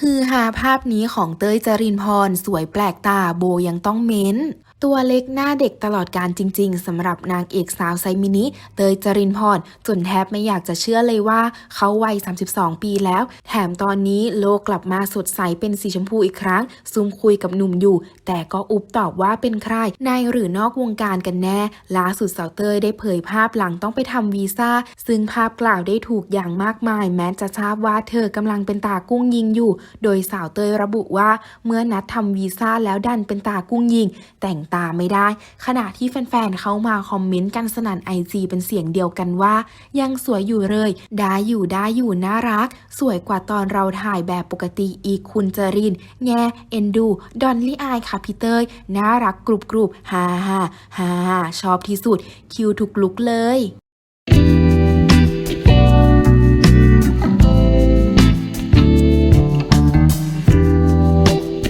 ฮือฮาภาพนี้ของเต้ยจรินพรสวยแปลกตาโบยังต้องเม้น ตัวเล็กหน้าเด็กตลอดการจริง ๆสำหรับนางเอกสาวไซมินิ เตยจรินพรจนแทบไม่อยากจะเชื่อเลยว่าเขาวัย 32 ปีแล้ว แถมตอนนี้โลกกลับมาสดใสเป็นสีชมพูอีกครั้ง ซุมคุยกับหนุ่มอยู่ แต่ก็อุบตอบว่าเป็นใครในหรือนอกวงการกันแน่ ล่าสุดสาวเตยได้เผยภาพหลังต้องไปทำวีซ่า ซึ่งภาพกล่าวได้ถูกอย่างมากมาย แม้จะทราบว่าเธอกำลังเป็นตากุ้งยิงอยู่ โดยสาวเตยระบุว่า เมื่อนัดทำวีซ่าแล้วดันเป็นตากุ้งยิง แต่งตาไม่ได้ ขณะที่แฟนๆ เขามาคอมเมนต์กันสนั่นไอจีเป็นเสียงเดียวกันว่า ยังสวยอยู่เลยได้อยู่ได้อยู่น่ารัก สวยกว่าตอนเราถ่ายแบบปกติอีกคุณจริน แง่เอ็นดู ดอนลี่อายค่ะพี่เตยน่ารักกรุบกรุบฮ่าฮ่าฮ่าชอบที่สุด คิวถูกลุกเลย